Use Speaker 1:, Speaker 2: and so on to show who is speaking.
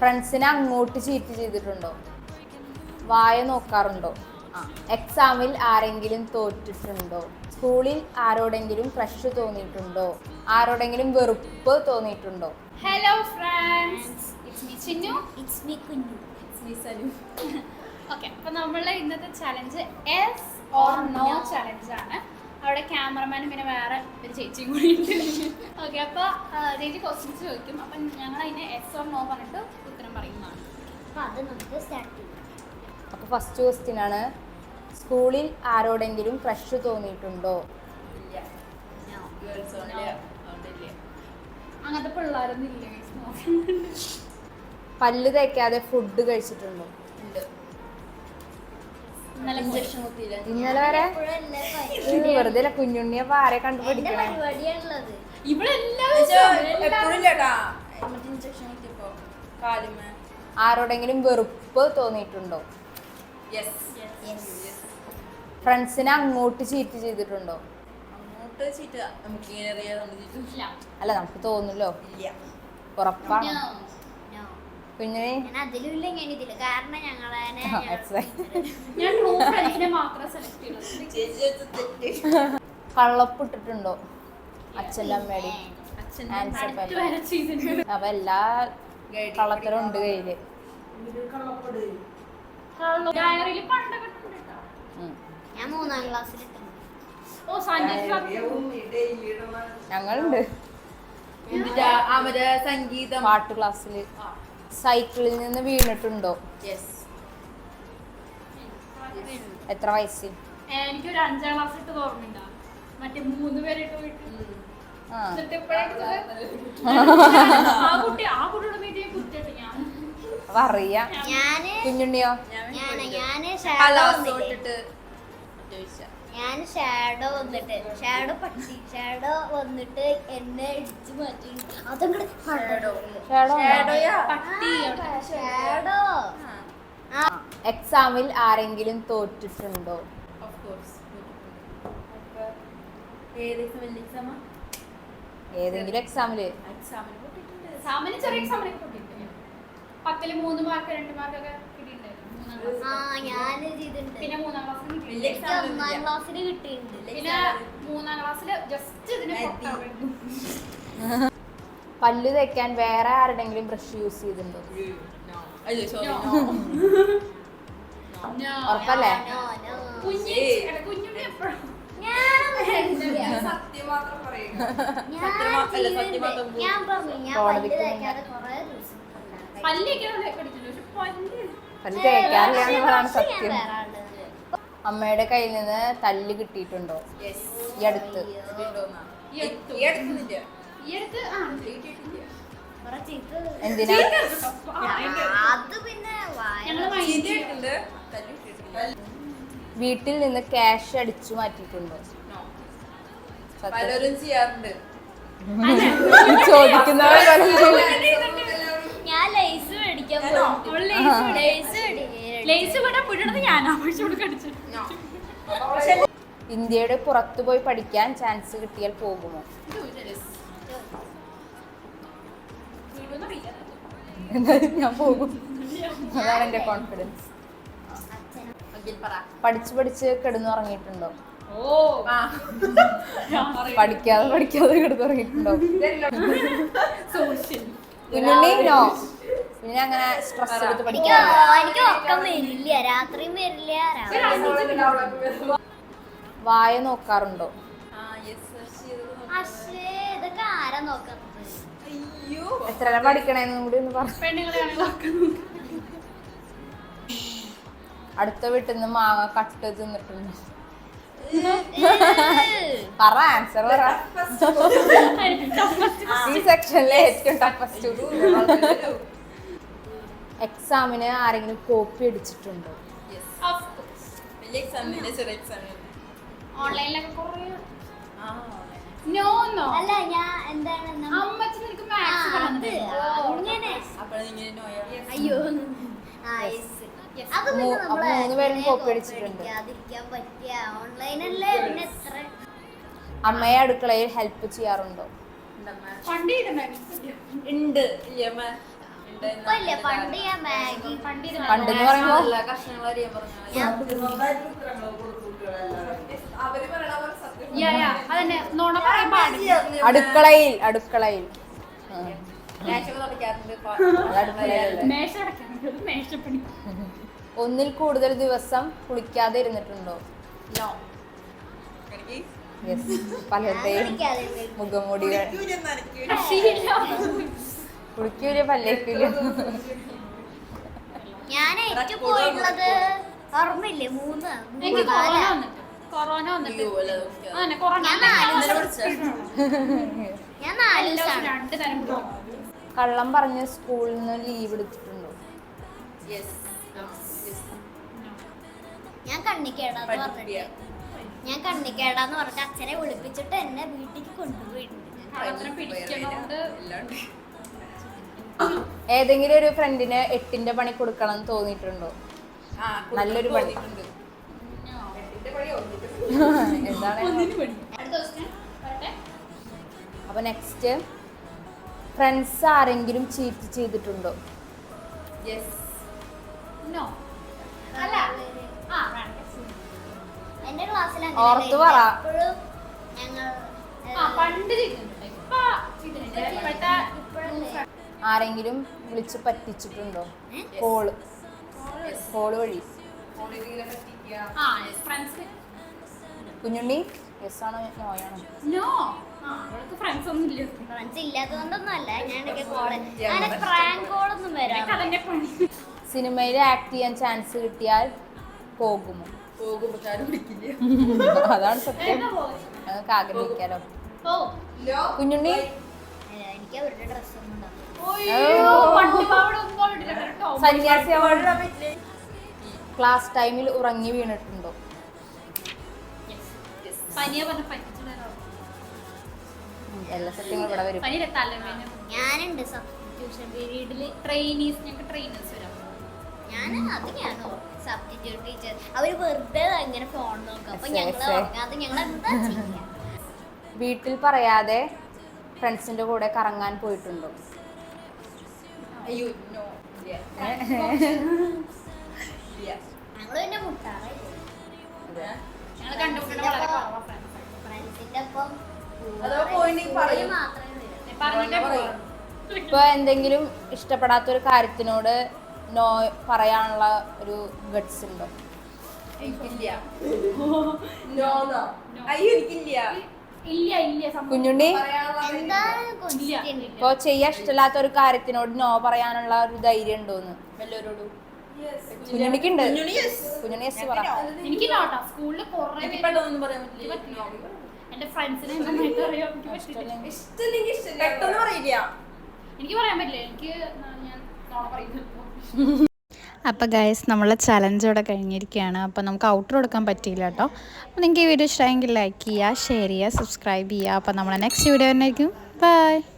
Speaker 1: ഫ്രണ്ട്സിനെ അങ്ങോട്ട് ചീറ്റ് ചെയ്തിട്ടുണ്ടോ? വായ നോക്കാറുണ്ടോ? ആ എക്സാമിൽ ആരെങ്കിലും തോറ്റിട്ടുണ്ടോ? സ്കൂളിൽ ആരോടെങ്കിലും ക്രഷ് തോന്നിയിട്ടുണ്ടോ? ആരോടെങ്കിലും വെറുപ്പ് തോന്നിയിട്ടുണ്ടോ?
Speaker 2: Hello friends it's me Chinnu
Speaker 3: it's me Kunju
Speaker 2: it's me Sanu okay അപ്പോൾ നമ്മളുടെ ഇന്നത്തെ challenge yes or no challenge ആണ്. അവിടെ ക്യാമറമാനും പിന്നെ വേറെ ഒരു ചേച്ചിയും കൂടി ഉണ്ട്. ഓക്കെ അപ്പോൾ ചേച്ചി ക്വസ്റ്റ്യൻസ് ചോദിക്കും. അപ്പം ഞങ്ങൾ അതിന് എസ് ഓർ നോ പറഞ്ഞിട്ട് പറയുന്നതാണ്.
Speaker 3: അപ്പൊ അത് നമുക്ക് സ്റ്റാർട്ട് ചെയ്യാം.
Speaker 1: അപ്പോൾ ഫസ്റ്റ് ക്വസ്റ്റ്യൻ ആണ് സ്കൂളിൽ ആരോടെങ്കിലും ക്രഷ് തോന്നിയിട്ടുണ്ടോ?
Speaker 2: അങ്ങനത്തെ പിള്ളേരൊന്നും ഇല്ല.
Speaker 1: പല്ല് തേക്കാതെ ഫുഡ് കഴിച്ചിട്ടുണ്ടോ?
Speaker 2: ഇന്നലെ ഇഞ്ചക്ഷൻ
Speaker 1: ഇന്നലെ വരെ? വെറുതെ കുഞ്ഞുണ്ണിയെ ആരെ കണ്ടുപിടിക്കണേ.
Speaker 2: ഇവിടെ
Speaker 4: ഇഞ്ചക്ഷൻ കിട്ടിയപ്പോ കാലുമേ
Speaker 1: ആരോടെങ്കിലും വെറുപ്പ് തോന്നിയിട്ടുണ്ടോ?
Speaker 4: യെസ്
Speaker 1: ഫ്രണ്ട്സിനെ അങ്ങോട്ട് ചീറ്റ് ചെയ്തിട്ടുണ്ടോ? അല്ല നമുക്ക് തോന്നുല്ലോ
Speaker 4: ഇല്ല.
Speaker 1: ഉറപ്പാണ്. കുഞ്ഞിനെ
Speaker 3: കാരണം ഞങ്ങളെ
Speaker 1: കള്ളപ്പിട്ടിട്ടുണ്ടോ? അച്ഛന്റെ അമ്മയുടെ ആൻസർ അപ്പൊ എല്ലാ കള്ളത്തരം ഉണ്ട് കയ്യിൽ.
Speaker 3: ഞാൻ മൂന്നാം ക്ലാസ്സിൽ
Speaker 2: ഓ സഞ്ജയ്
Speaker 1: ഞങ്ങളുണ്ട്.
Speaker 4: മറ്റേ സംഗീതം?
Speaker 1: പാട്ട് ക്ലാസ്സിൽ. സൈക്കിളിൽ നിന്ന് വീണിട്ടുണ്ടോ?
Speaker 4: യെസ്
Speaker 1: എത്ര വയസ്സിൽ
Speaker 2: എനിക്കൊരു അഞ്ചാം ക്ലാസ് ഇട്ട് ഓർമ്മയുണ്ടോ. മറ്റേ മൂന്ന് പേരിട്ട്
Speaker 1: അപ്പൊ അറിയാം കുഞ്ഞുണ്ണിയോ?
Speaker 3: ഞാൻ ഷാഡോ വന്നിട്ട് ഷാഡോ പട്ടി ഷാഡോ വന്നിട്ട് എന്നെ ഇടിച്ചു മാറ്റി. അതങ്ങോട്ട്
Speaker 4: ഷാഡോ
Speaker 1: ഷാഡോ
Speaker 4: ഷാഡോയാ?
Speaker 2: പട്ടി
Speaker 3: ഷാഡോ.
Speaker 1: എക്സാമിൽ ആരെങ്കിലും തോറ്റിട്ടുണ്ടോ?
Speaker 4: ഓഫ് കോഴ്സ് ഏത് എക്സാമാ
Speaker 1: ഏതെങ്കിലും എക്സാമിൽ
Speaker 4: എക്സാമിന്
Speaker 2: ചെറിയ എക്സാമിനൊക്കെ പൊട്ടിയിട്ടുണ്ട് പത്തിൽ മൂന്ന് മാർക്ക് രണ്ട് മാർക്കൊക്കെ പിന്നെ മൂന്നാം ക്ലാസ്സിൽ
Speaker 3: കിട്ടിയിട്ടുണ്ട്.
Speaker 2: പിന്നെ മൂന്നാം ക്ലാസ്സിൽ ജസ്റ്റ് ഇതിന്
Speaker 1: പല്ല് തേക്കാൻ വേറെ ആരുടെങ്കിലും ബ്രഷ് യൂസ് ചെയ്തിട്ടുണ്ടോ. ഉറപ്പല്ലേ?
Speaker 2: കുഞ്ഞു കുഞ്ഞുണ്ണി എപ്പോഴും.
Speaker 4: സത്യം മാത്രം
Speaker 3: ഞാൻ
Speaker 4: സത്യം മാ- അല്ല, സത്യം
Speaker 3: ചെയ്തിട്ടുണ്ട്.
Speaker 4: മാത്രം
Speaker 3: ഞാൻ പറഞ്ഞു ഞാൻ പല്ല്. തേക്കാതെ കുറേ ദിവസം ഉണ്ടായി.
Speaker 2: പല്ലിയൊക്കെ പഠിക്കുന്നു പക്ഷെ പല്ല്
Speaker 1: സത്യം. അമ്മയുടെ കയ്യിൽ നിന്ന് തല്ല് കിട്ടിയിട്ടുണ്ടോ?
Speaker 4: യെസ്
Speaker 1: ഈ അടുത്ത്. എന്തിനാ?
Speaker 3: അത് പിന്നെ
Speaker 1: വീട്ടിൽ നിന്ന് ക്യാഷ് അടിച്ചു മാറ്റിയിട്ടുണ്ടോ.
Speaker 4: പലരും ചെയ്യാറുണ്ട്.
Speaker 1: ചോദിക്കുന്നവർ
Speaker 3: ഞാൻ ലൈസ് മേടിക്കാൻ ലൈസ്
Speaker 4: No.
Speaker 1: ഇന്ത്യയുടെ പുറത്തു പോയി പഠിക്കാൻ ചാൻസ് കിട്ടിയാൽ പോകുമോ? എന്തായാലും ഞാൻ പോകും. അതാണ് എന്റെ കോൺഫിഡൻസ് പഠിച്ച് പഠിച്ച് കിടന്നുറങ്ങിയിട്ടുണ്ടോ
Speaker 2: ഓ.
Speaker 4: ആ.
Speaker 1: പഠിക്കാതെ പഠിക്കാതെ കിടന്നുറങ്ങിയിട്ടുണ്ടോ നോ പിന്നെ അങ്ങനെ സ്ട്രെസ് എടുത്ത്
Speaker 3: എനിക്ക്
Speaker 1: പഠിക്കാറില്ല
Speaker 3: എനിക്ക് ഉറക്കം വരില്ല. രാത്രിയും വരില്ല.
Speaker 1: വായ നോക്കാറുണ്ടോ? എത്ര പഠിക്കണേന്നും കൂടി ഒന്ന്
Speaker 2: പറഞ്ഞു
Speaker 1: അടുത്ത വീട്ടിൽ നിന്ന് മാങ്ങ കട്ട് തിന്നിട്ടുണ്ട്. പറ ആൻസർ പറ. ഈ സെക്ഷനിലെ ഏറ്റവും ടഫസ്റ്റ് എക്സാമിന് ആരെങ്കിലും കോപ്പി അടിച്ചിട്ടുണ്ടോ?
Speaker 2: ഓൺലൈനിലൊക്കെ കുറേ നോ നോ
Speaker 3: അല്ല ഞാൻ എന്താണ്
Speaker 2: അമ്മച്ചി നിനക്ക് മാത്സ്
Speaker 3: അയ്യോ.
Speaker 1: മൂന്ന് പേരും copy അടിച്ചിട്ടുണ്ട്. അമ്മയെ അടുക്കളയിൽ ഹെൽപ്പ് ചെയ്യാറുണ്ടോ?
Speaker 4: ഉണ്ട് ഇല്ല. അമ്മ
Speaker 3: ഇപ്പൊ ഇല്ലേ. പണ്ട്
Speaker 1: പറയുമ്പോ
Speaker 4: നല്ല കഷ്ണങ്ങൾ അറിയാൻ പറഞ്ഞു
Speaker 3: ഞാൻ
Speaker 4: അവർ പറയണ സത്യം
Speaker 2: യാ, യാ, അതന്നെ. നുണ പറയാൻ പാടില്ല
Speaker 1: അടുക്കളയിൽ അടുക്കളയിൽ. ഒന്നിൽ കൂടുതൽ ദിവസം കുളിക്കാതെ ഇരുന്നിട്ടുണ്ടോ? പലരുടെയും മുഖംമൂടികൾ. കുളിക്കൂല പല്ലേക്കൂല.
Speaker 3: ഞാൻ ഏറ്റവും പോയിട്ടുള്ളത് ഓർമ്മയില്ലേ? മൂന്ന്
Speaker 2: കൊറോണ
Speaker 3: നാലാ.
Speaker 2: വന്നിട്ട്. കൊറോണ വന്നിട്ട്.
Speaker 4: അല്ല,
Speaker 2: കൊറോണ
Speaker 3: ഞാൻ നാല് ദിവസമാണ്.
Speaker 2: രണ്ട് തരം
Speaker 1: കള്ളം പറഞ്ഞ് സ്കൂളിൽ നിന്ന് ലീവ് എടുത്തിട്ടുണ്ടോ?
Speaker 4: യെസ്
Speaker 3: ഞാൻ കണ്ണിക്കേടാന്ന് പറഞ്ഞിട്ട്. ഞാൻ കണ്ണിക്കേടാന്ന് പറഞ്ഞിട്ട് അച്ഛനെ വിളിപ്പിച്ചിട്ട് എന്നെ വീട്ടിലേക്ക് കൊണ്ടുപോയിട്ടുണ്ട്.
Speaker 1: ഏതെങ്കിലും ഒരു ഫ്രണ്ടിന് എട്ടിന്റെ പണി കൊടുക്കണം എന്ന് തോന്നിയിട്ടുണ്ടോ? നല്ലൊരു പണി. എന്താണ്. അപ്പൊ നെക്സ്റ്റ് ഫ്രണ്ട്സ് ആരെങ്കിലും ചീറ്റ് ചെയ്തിട്ടുണ്ടോ?
Speaker 4: യെസ്
Speaker 2: നോ അല്ല. ആ വേണ്ട.
Speaker 3: എന്റെ ക്ലാസ്സിൽ
Speaker 1: ഓർത്ത് പറ.
Speaker 3: ഞങ്ങൾ
Speaker 2: പണ്ട്
Speaker 1: ആരെങ്കിലും വിളിച്ച് പറ്റിച്ചിട്ടുണ്ടോ? കോൾ കോൾ വഴി. കുഞ്ഞുണ്ണി? യെസ് ആണോ? നോയാണോ
Speaker 2: അവൾക്ക് ഫ്രണ്ട്സ് ഒന്നും ഇല്ല.
Speaker 3: ഫ്രണ്ട്സ് ഇല്ലാത്തതുകൊണ്ടൊന്നും അല്ല ഞാൻ ഇടയ്ക്ക് കോൾ അങ്ങനെ പ്രാങ്ക് കോളൊന്നും വരാം
Speaker 2: അതെന്നെ പണി.
Speaker 1: സിനിമയിൽ ആക്ട് ചെയ്യാൻ ചാൻസ് കിട്ടിയാൽ പോകുമോ? അതാണ് സത്യം? ഞങ്ങൾക്ക് ആഗ്രഹിക്കാലോ. കുഞ്ഞുണ്ണി.
Speaker 3: അല്ല, എനിക്ക് അവരുടെ
Speaker 1: സന്യാസി ക്ലാസ് ടൈമിൽ ഉറങ്ങി വീണിട്ടുണ്ടോ.
Speaker 2: പനിയെ പറഞ്ഞ പറ്റിച്ചിട്ടുണ്ടോ?
Speaker 1: എല്ലാ സത്യം ഇവിടെ വരും.
Speaker 2: പനിയുടെ തലവേദന.
Speaker 3: ഞാനുണ്ട് സബ്സ്റ്റിറ്റ്യൂഷൻ പീരീഡിൽ
Speaker 2: ട്രെയിനീസ് ഞങ്ങൾക്ക് ട്രെയിനേഴ്സ് വരാം.
Speaker 3: ഞാൻ അതിനെയാണ് സബ്സ്റ്റിറ്റ്യൂട്ട് ടീച്ചർ അവർ വെറുതെ അങ്ങനെ ഫോൺ നോക്കും. അപ്പൊ
Speaker 1: എസ്സേ.
Speaker 3: ഉറങ്ങാതെ ഞങ്ങൾ എന്താ ചെയ്യാ?
Speaker 1: വീട്ടിൽ പറയാതെ ഫ്രണ്ട്സിന്റെ കൂടെ കറങ്ങാൻ പോയിട്ടുണ്ടോ?
Speaker 3: ഞങ്ങൾ പിന്നെ മുട്ടാറ
Speaker 2: ഞങ്ങൾ കണ്ടുപിടിക്കണ വളരെ കുറവാ friends.
Speaker 3: ഫ്രണ്ട്സിന്റെ ഒപ്പം
Speaker 4: പോയിണ്ടെങ്കിൽ പറയും.
Speaker 1: ഇപ്പൊ എന്തെങ്കിലും ഇഷ്ടപ്പെടാത്ത ഒരു കാര്യത്തിനോട് നോ പറയാനുള്ള ഒരു ഗഡ്സ് ഉണ്ടോ?
Speaker 4: എനിക്കില്ല. അയ്യോ എനിക്കില്ല.
Speaker 1: കുഞ്ഞുണ്ണി? ഇപ്പൊ ചെയ്യാൻ ഇഷ്ടമില്ലാത്ത ഒരു കാര്യത്തിനോട് നോ പറയാനുള്ള ഒരു ധൈര്യം ഉണ്ടോന്ന്
Speaker 4: എല്ലാവരോടും
Speaker 1: കുഞ്ഞുണ്ണിക്കുണ്ട്
Speaker 4: കുഞ്ഞുണ്ണി
Speaker 1: യെസ് പറ.
Speaker 2: എനിക്ക് സ്കൂളിൽ
Speaker 4: പറയാൻ പറ്റില്ല.
Speaker 2: എന്റെ ഫ്രണ്ട്സിനെ നന്നായിട്ട് അറിയാം എനിക്ക് പറ്റില്ല
Speaker 4: ഇഷ്ടമില്ലെങ്കിൽ ഇഷ്ടമില്ല. പെട്ടെന്ന് പറയില്ല.
Speaker 2: എനിക്ക് പറയാൻ പറ്റില്ല. എനിക്ക് ഞാൻ നോണ പറയുന്നു
Speaker 5: അപ്പോൾ ഗൈസ് നമ്മളെ ചലഞ്ചോടെ കഴിഞ്ഞിരിക്കുകയാണ്. അപ്പോൾ നമുക്ക് ഔട്ടർ കൊടുക്കാൻ പറ്റിയില്ല കേട്ടോ. അപ്പോൾ നിങ്ങൾക്ക് ഈ വീഡിയോ ഇഷ്ടമായെങ്കിൽ ലൈക്ക് ചെയ്യുക ഷെയർ ചെയ്യുക സബ്സ്ക്രൈബ് ചെയ്യുക. അപ്പോൾ നമ്മളെ നെക്സ്റ്റ് വീഡിയോ തന്നെ ആയിരിക്കും ബൈ